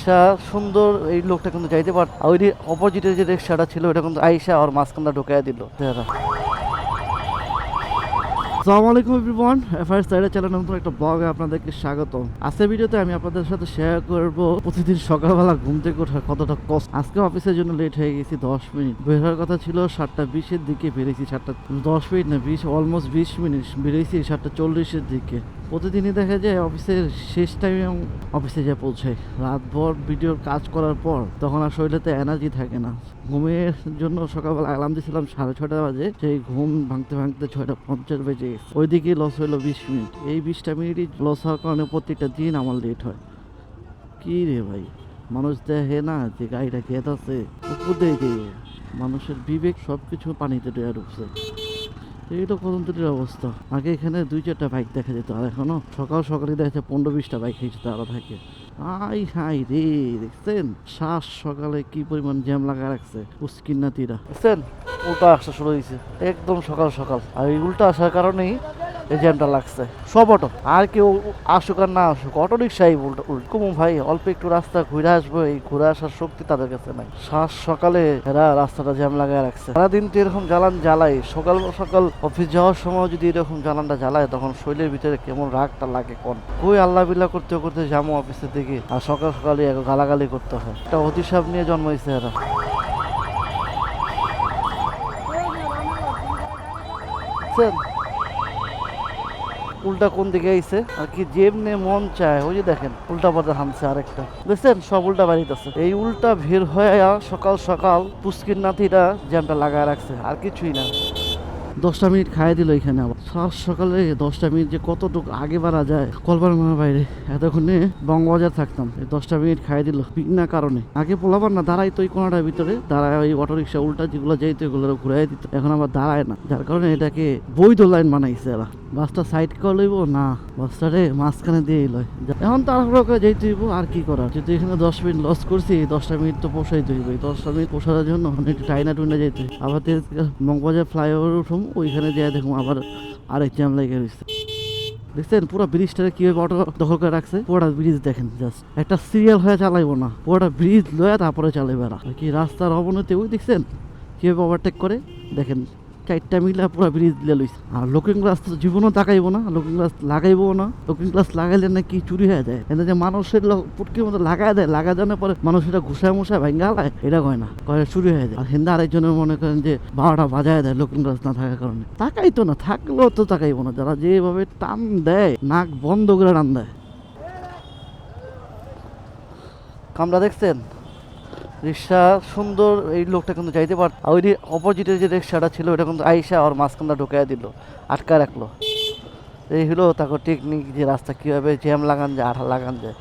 রিক্সা সুন্দর এই লোকটা কিন্তু যাইতে পার ওই অপোজিটের যে রিক্সাটা ছিল ওটা কিন্তু আইসা আর মাঝখানটা ঢুকাই দিল। আসসালামু আলাইকুম এভরিওয়ান এফআইআর সাইডের চ্যানেল নতুন একটা ব্লগে আপনাদেরকে স্বাগতম। আজকের ভিডিওতে আমি আপনাদের সাথে শেয়ার করব প্রতিদিন সকালবেলা ঘুম থেকে ওঠার কতটা কষ্ট। আজকে অফিসের জন্য লেট হয়ে গেছি দশ মিনিট। বের হওয়ার কথা ছিল সাতটা বিশের দিকে বেরিয়েছি, সাতটা দশ মিনিট না, বিশ অলমোস্ট বিশ মিনিট বেরিয়েছি সাতটা চল্লিশের দিকে। প্রতিদিনই দেখা যায় অফিসের শেষ টাইমে অফিসে যা পৌঁছাই রাতভর ভিডিওর কাজ করার পর তখন আর শরীরেতে এনার্জি থাকে না। ঘুমের জন্য সকালবেলা অ্যালার্ম দিয়েছিলাম সাড়ে ছটা বাজে। সেই ঘুম ভাঙতে ভাঙতে ছয়টা পঞ্চাশ বেজে গেছে। ওইদিকে লস হলো বিশ মিনিট এই বিশটা মিনিটই লস হওয়ার কারণে প্রত্যেকটা দিন আমার লেট হয়। কি রে ভাই? মানুষ দেখে না, যে গাড়িটা গেত আছে, উপর দিয়ে মানুষের বিবেক সব কিছু পানিতে ডেয়া ঢুকছে। এই তো কদমতলির অবস্থা। আগে এখানে দুই চারটা বাইক দেখা যেত, আর এখনও সকাল সকালে দেখা যাচ্ছে পনেরো বিশটা বাইক হয়েছে তারা থাকে। আই হাই রে, দেখছেন? শ্বাস সকালে কি পরিমাণ জ্যাম লাগা রাখছে উস্কিন্নাতিরা দেখছেন? উল্টা আসা শুরু হয়েছে, একদম সকাল সকাল। আর এই উল্টা আসার কারণেই এই জ্যামটা লাগছে। সব অটো আর কেউ আসুক আর না আসুক অটো রিক্সাই উল্টো উল্টো। কুমু ভাই অল্প একটু রাস্তা ঘুরে আসব এই ঘুরে আসার শক্তি তাদের কাছে নাই। শ্বাস সকালে এরা রাস্তাটা জ্যাম লাগায় রাখছে। সারাদিন তো এরকম জ্বালান জ্বালাই। সকাল সকাল অফিস যাওয়ার সময় যদি এরকম জ্বালানটা জ্বালায় তখন শরীরের ভিতরে কেমন রাগটা লাগে কোন? কই আল্লাহ বিল্লাহ করতে করতে যাব অফিসের দিকে। আর সকাল সকালে এক গালাগালি করতে হয়। একটা অতিসাব নিয়ে জন্মাইছে এরা। বুঝছেন? উল্টা কোন দিকে আইছে? আর কি যেমনে মন চায়, ওই যে দেখেন, উল্টা পাতা হামছে আরেকটা। বুঝছেন সব উল্টা বাড়িতেছে। এই উল্টা ভিড় হয়ে সকাল সকাল পুষ্কির নাতিরা জ্যামটা লাগায় রাখছে, আর কিছুই না। দশটা মিনিট খাইয়ে দিল এখানে আবার। সাত সকালে দশটা মিনিট যে কতটুকু আগে বাড়া যায় কলবার মার বাইরে। এতক্ষণে বঙ্গবাজার থাকতাম দশটা মিনিট খাইয়ে দিল, বিনা কারণে। আগে পোলাবার না দাঁড়াই তো ওই কোনাটার ভিতরে, দাঁড়ায় ওই অটো রিক্সা উল্টা যেগুলো যাইতো এগুলো ঘুরাই দিত। এখন আবার দাঁড়ায় না, যার কারণে এটাকে বৈধ লাইন বানাইছে এরা। বাসটা সাইড করে লইব? না, বাসটারে মাঝখানে দিয়ে লয় এখন তাড়াহুড়ো করে যাইতে হইব, আর কি করার? যদি এখানে দশ মিনিট লস করছি দশটা মিনিট তো পোষাইতে হইব এই দশটা মিনিট পোষানোর জন্য একটু টাইনা টুইনা হইব। আবার মগবাজার ফ্লাইওভার উঠুম ওইখানে যাই দেখুন আবার আরেক জ্যাম লেগে রয়েছে দেখছেন, পুরো ব্রিজটারে কীভাবে অটো দখল করে রাখছে? পুরোটা ব্রিজ দেখেন জাস্ট একটা সিরিয়াল হয়ে চালাইবো না। পুরোটা ব্রিজ লয়ে তারপরে চালাইবে না কি রাস্তার অবনতি ওই দেখছেন? কীভাবে ওভারটেক করে? দেখেন। চারটা মিলা পুরো ব্রিজ দিলে লইছে। আর লুকিং গ্লাস তো জীবনও তাকাইবো না লুকিং গ্লাস লাগাইবো না। লুকিং গ্লাস লাগাইলে না কি চুরি হয়ে যায়। এনে যে মানুষের পুটকির মতো লাগাই দেয় লাগা দেওয়ার পরে মানুষ এটা ঘুষায় মুসায় ভাঙ্গা হালায় এটা কয় না, কয় চুরি হয়ে যায়। আর হিন্দা আরেকজনের মনে করেন যে বারোটা বাজায় দেয় লুকিং গ্লাস না থাকার কারণে। তাকাই তো না, থাকলেও তো তাকাইবো না। যারা যেভাবে টান দেয়, নাক বন্ধ করে টান দেয়। কামরা দেখছেন? রিক্সা, সুন্দর এই লোকটা কিন্তু যাইতে পারত আর ওই অপোজিটের যে রিক্সাটা ছিল ওটা কিন্তু আইসা আর মাঝখানটা ঢুকাই দিল, আটকা রাখল। এই হলো তারপর টেকনিক যে রাস্তা কীভাবে জ্যাম লাগান যায়, আঠা লাগান যায়।